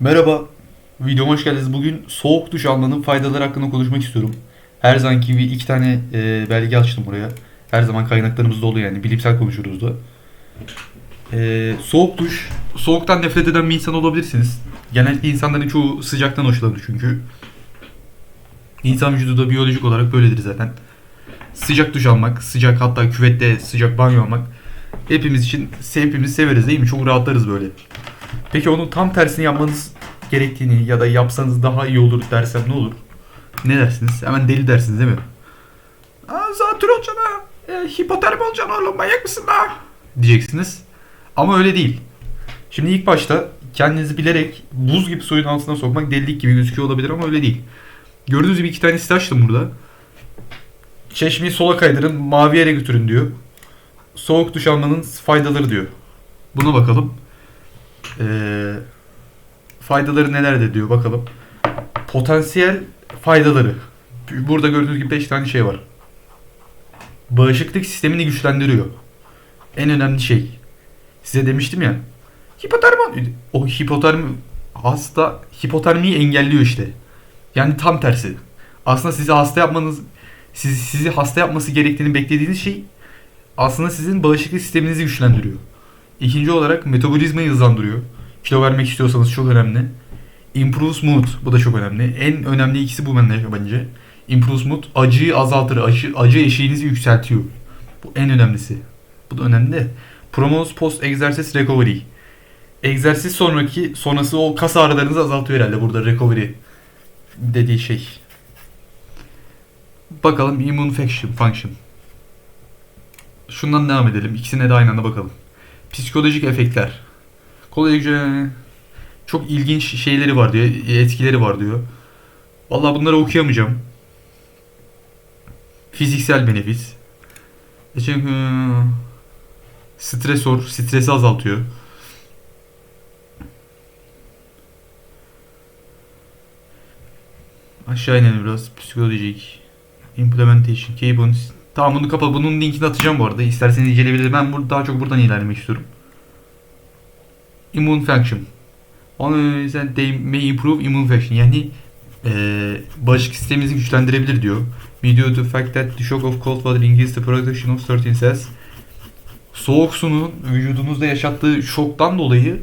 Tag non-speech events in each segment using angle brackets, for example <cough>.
Merhaba, videoma hoş geldiniz. Bugün soğuk duş almanın faydaları hakkında konuşmak istiyorum. Her zamanki gibi iki tane e, belge açtım buraya. Her zaman kaynaklarımız dolu yani, bilimsel konuşuruz da. E, soğuk duş, soğuktan nefret eden bir insan olabilirsiniz. Genellikle insanların çoğu sıcaktan hoşlanır çünkü. İnsan vücudu da biyolojik olarak böyledir zaten. Sıcak duş almak, sıcak hatta küvette sıcak banyo almak hepimiz için hepimiz severiz değil mi? Çok rahatlarız böyle. Peki onun tam tersini yapmanız gerektiğini ya da yapsanız daha iyi olur dersem ne olur? Ne dersiniz? Hemen deli dersiniz değil mi? Aa, zatür olacaksın ha. E, hipotermi olacaksın oğlum manyak mısın ha? Diyeceksiniz. Ama öyle değil. Şimdi ilk başta kendinizi bilerek buz gibi suyun altına sokmak delilik gibi gözüküyor olabilir ama öyle değil. Gördüğünüz gibi iki tane site açtım burada. Çeşmeyi sola kaydırın, mavi yere götürün diyor. Soğuk duş almanın faydaları diyor. Buna bakalım. Ee, faydaları nelerdir diyor bakalım. Potansiyel faydaları. Burada gördüğünüz gibi 5 tane şey var. Bağışıklık sistemini güçlendiriyor. En önemli şey. Size demiştim ya. Hipotermi o hipotermi hasta hipotermiyi engelliyor işte. Yani tam tersi. Aslında sizi hasta yapmanız sizi, sizi hasta yapması gerektiğini beklediğiniz şey aslında sizin bağışıklık sisteminizi güçlendiriyor. İkinci olarak metabolizmayı hızlandırıyor. Kilo vermek istiyorsanız çok önemli. Improves mood. Bu da çok önemli. En önemli ikisi bu bence. Improves mood. Acıyı azaltır. Acı, acı eşiğinizi yükseltiyor. Bu en önemlisi. Bu da önemli de. Promotes post exercise recovery. Egzersiz sonraki sonrası o kas ağrılarınızı azaltıyor herhalde burada recovery dediği şey. Bakalım immune function. Şundan devam edelim. İkisine de aynı anda bakalım. Psikolojik efektler. Kolayca çok ilginç şeyleri var diyor. Etkileri var diyor. Vallahi bunları okuyamayacağım. Fiziksel benefis. Çünkü stresor, stresi azaltıyor. Aşağı inelim biraz. Psikolojik. Implementation. Key bonus. Tamam bunu kapat. Bunun linkini atacağım bu arada. İsterseniz inceleyebilirsiniz. Ben bur- daha çok buradan ilerlemek istiyorum. Immune function. Onun yüzden they may improve immune function. Yani eee bağışıklık sistemimizi güçlendirebilir diyor. We due to fact that the shock of cold water increases the production of certain cells. Soğuk suyun vücudunuzda yaşattığı şoktan dolayı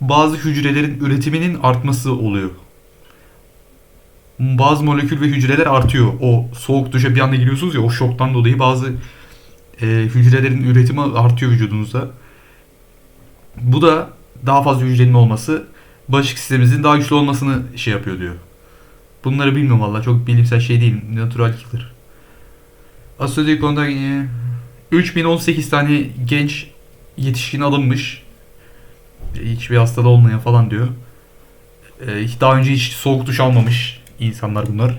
bazı hücrelerin üretiminin artması oluyor. Bazı molekül ve hücreler artıyor. O soğuk duşa bir anda giriyorsunuz ya o şoktan dolayı bazı e, hücrelerin üretimi artıyor vücudunuzda. Bu da daha fazla hücrenin olması bağışıklık sisteminizin daha güçlü olmasını şey yapıyor diyor. Bunları bilmiyorum valla çok bilimsel şey değil. Natural killer. Astrodik konuda e, 3018 tane genç yetişkin alınmış. E, Hiçbir hastalığı olmayan falan diyor. E, Daha önce hiç soğuk duş almamış insanlar bunlar.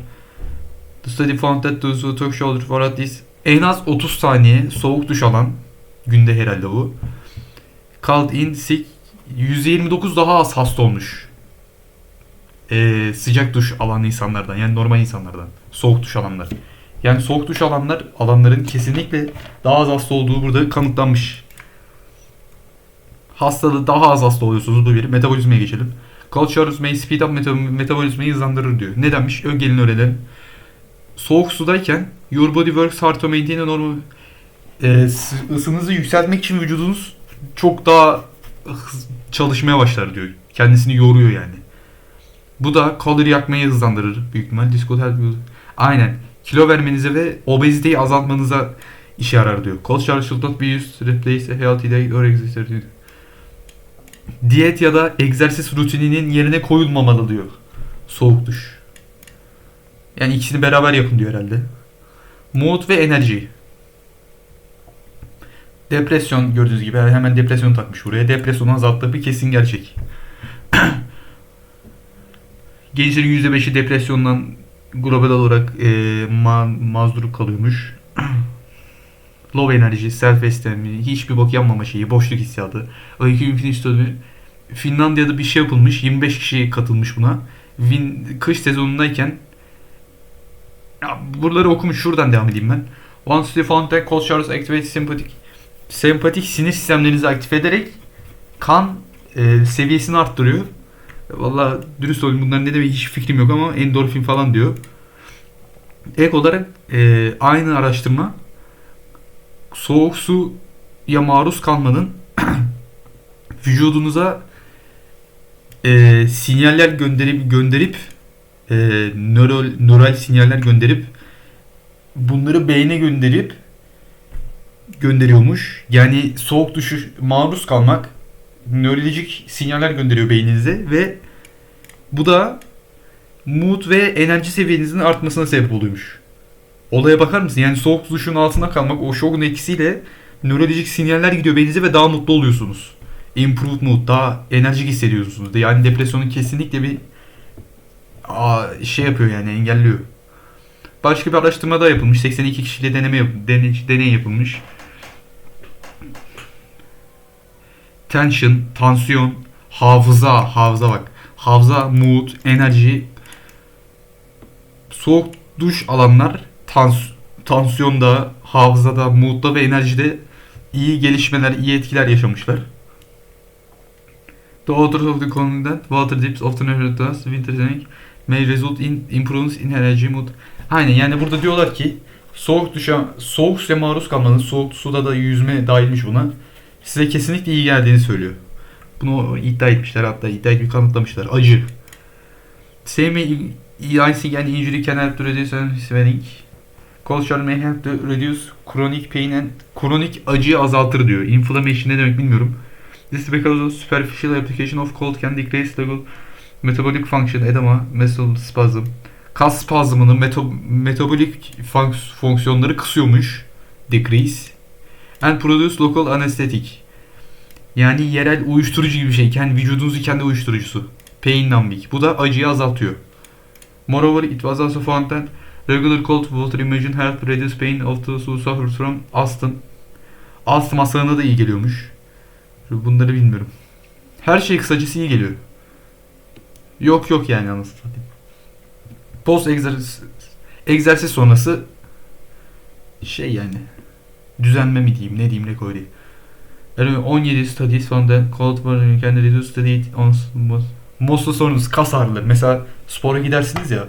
The study found that those who took shower for at least en az 30 saniye soğuk duş alan günde herhalde bu. Called in sick 129 daha az hasta olmuş. Ee, sıcak duş alan insanlardan yani normal insanlardan. Soğuk duş alanlar. Yani soğuk duş alanlar alanların kesinlikle daha az hasta olduğu burada kanıtlanmış. Hastalığı daha az hasta oluyorsunuz bu biri. Metabolizmaya geçelim. Showers may speed up meta- metabolizmayı hızlandırır diyor. Nedenmiş? Ön gelin öğrenelim. Soğuk sudayken your body works hard to maintain a normal e, ısınızı yükseltmek için vücudunuz çok daha çalışmaya başlar diyor. Kendisini yoruyor yani. Bu da kalori yakmayı hızlandırır büyük ihtimal. You. Aynen. Kilo vermenize ve obeziteyi azaltmanıza işe yarar diyor. Cold shower should not be used to replace a healthy diet or exercise. Diyet ya da egzersiz rutininin yerine koyulmamalı diyor. Soğuk duş. Yani ikisini beraber yapın diyor herhalde. Mood ve enerji. Depresyon gördüğünüz gibi hemen depresyon takmış buraya. Depresyonu azalttığı bir kesin gerçek. <clears throat> Gençlerin %5'i depresyondan global olarak e, ma- mazdur kalıyormuş. Low enerji, self esteem, hiçbir bok yapmama şeyi, boşluk hissiyatı. Öykü Infinity Finlandiya'da bir şey yapılmış. 25 kişi katılmış buna. Win, kış sezonundayken ya buraları okumuş. Şuradan devam edeyim ben. Once the found that cold showers activate sympathetic sempatik sinir sistemlerinizi aktif ederek kan e, seviyesini arttırıyor. Valla dürüst olayım bunların ne demek hiç fikrim yok ama endorfin falan diyor. Ek olarak e, aynı araştırma soğuk suya maruz kalmanın <clears throat> vücudunuza e, sinyaller gönderip gönderip e, nöral, nöral sinyaller gönderip bunları beyne gönderip gönderiyormuş. Yani soğuk duşu maruz kalmak nörolojik sinyaller gönderiyor beyninize ve bu da mood ve enerji seviyenizin artmasına sebep oluyormuş. Olaya bakar mısın? Yani soğuk duşun altında kalmak o şokun etkisiyle nörolojik sinyaller gidiyor beyninize ve daha mutlu oluyorsunuz. Improved mood, daha enerjik hissediyorsunuz. Yani depresyonun kesinlikle bir aa, şey yapıyor yani engelliyor. Başka bir araştırma da yapılmış. 82 kişiyle deneme yap- deney, deney yapılmış. Tension, tansiyon, hafıza, hafıza bak. Hafıza, mood, enerji. Soğuk duş alanlar tans tansiyonda, hafızada, moodda ve enerjide iyi gelişmeler, iyi etkiler yaşamışlar. The authors of the conclude that water dips often occur to us winter tank may result in improvements in energy mood. Aynen yani burada diyorlar ki soğuk duşa soğuk suya maruz kalmanız, soğuk suda da yüzme dahilmiş buna. Size kesinlikle iyi geldiğini söylüyor. Bunu iddia etmişler hatta iddia edip kanıtlamışlar. Acı. Same icing and injury can help to reduce swelling. Shower may help to reduce chronic pain and kronik acıyı azaltır diyor. Inflammation ne demek bilmiyorum. This is because of superficial application of cold can decrease level metabolic function, edema, muscle spasm. Kas spazmının meto metabolik fonks- fonksiyonları kısıyormuş. Decrease. And produce local anesthetic. Yani yerel uyuşturucu gibi bir şey. Kendi vücudunuzun kendi uyuşturucusu. Pain numbing. Bu da acıyı azaltıyor. Moreover, it was also found that regular cold water immersion help reduce pain of those who suffer from astım. Astım hastalığına da iyi geliyormuş. Bunları bilmiyorum. Her şey kısacası iyi geliyor. Yok yok yani anasını satayım. Post egzersiz, egzersiz sonrası şey yani düzenme mi diyeyim ne diyeyim ne koyayım. Yani 17 studies found that cold water can reduce the heat on most, most sorunuz kas ağrıları. Mesela spora gidersiniz ya.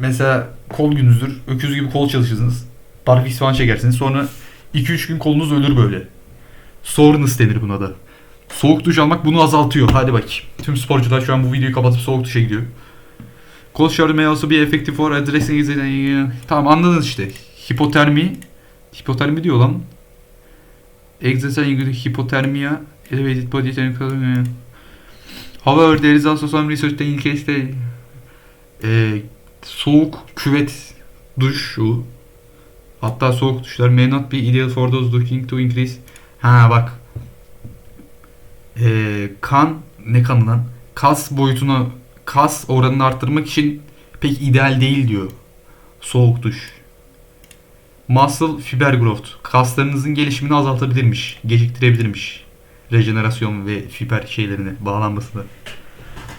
Mesela kol günüzdür. Öküz gibi kol çalışırsınız. Barfix falan çekersiniz. Sonra 2-3 gün kolunuz ölür böyle. Soreness denir buna da. Soğuk duş almak bunu azaltıyor. Hadi bakayım. Tüm sporcular şu an bu videoyu kapatıp soğuk duşa gidiyor. Cold shower may also be effective for addressing. Tamam anladınız işte. Hipotermi. Hipotermi diyor lan. Exercise hipotermia. Elevated body temperature. However there is also some research that indicates that e, soğuk küvet duşu hatta soğuk duşlar. May not be ideal for those looking to increase. Ha bak. E, kan ne kanı lan? Kas boyutunu kas oranını arttırmak için pek ideal değil diyor soğuk duş. Muscle fiber growth. Kaslarınızın gelişimini azaltabilirmiş geciktirebilirmiş. Rejenerasyon ve fiber şeylerini bağlanmasını.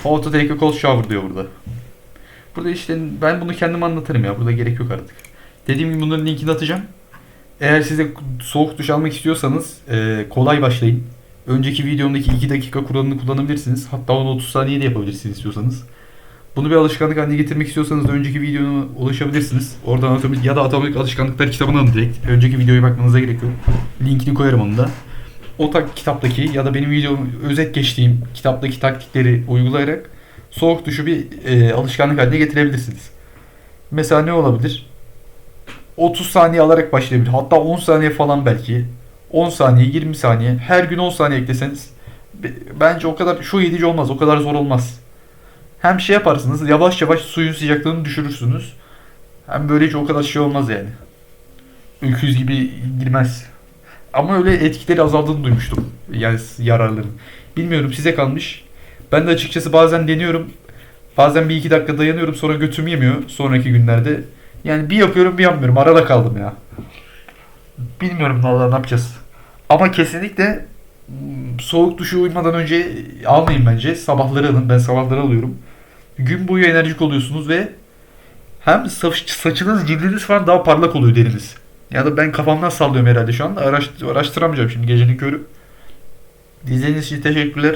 How to take a cold shower diyor burada. Burada işte ben bunu kendim anlatırım ya. Burada gerek yok artık. Dediğim gibi bunların linkini atacağım. Eğer size soğuk duş almak istiyorsanız e, kolay başlayın. Önceki videomdaki 2 dakika kuralını kullanabilirsiniz. Hatta onu 30 saniye de yapabilirsiniz istiyorsanız. Bunu bir alışkanlık haline getirmek istiyorsanız da önceki videoma ulaşabilirsiniz. Oradan atomik ya da atomik alışkanlıklar kitabını alın direkt. Önceki videoya bakmanıza gerek yok. Linkini koyarım onu da. O tak kitaptaki ya da benim videomu özet geçtiğim kitaptaki taktikleri uygulayarak soğuk duşu bir e, alışkanlık haline getirebilirsiniz. Mesela ne olabilir? 30 saniye alarak başlayabilir. Hatta 10 saniye falan belki. 10 saniye, 20 saniye. Her gün 10 saniye ekleseniz be- bence o kadar şu yedici olmaz. O kadar zor olmaz. Hem şey yaparsınız. Yavaş yavaş suyun sıcaklığını düşürürsünüz. Hem böylece o kadar şey olmaz yani. Öküz gibi girmez. Ama öyle etkileri azaldığını duymuştum. Yani yararların. Bilmiyorum size kalmış. Ben de açıkçası bazen deniyorum. Bazen bir iki dakika dayanıyorum sonra götüm yemiyor sonraki günlerde. Yani bir yapıyorum bir yapmıyorum. Arada kaldım ya. Bilmiyorum vallahi ne yapacağız. Ama kesinlikle mm, soğuk duşu uyumadan önce almayın bence. Sabahları alın. Ben sabahları alıyorum. Gün boyu enerjik oluyorsunuz ve hem saç, saçınız, cildiniz falan daha parlak oluyor deriniz. Ya da ben kafamdan sallıyorum herhalde şu anda. Araştır, araştıramayacağım şimdi gecenin körü. İzlediğiniz için teşekkürler.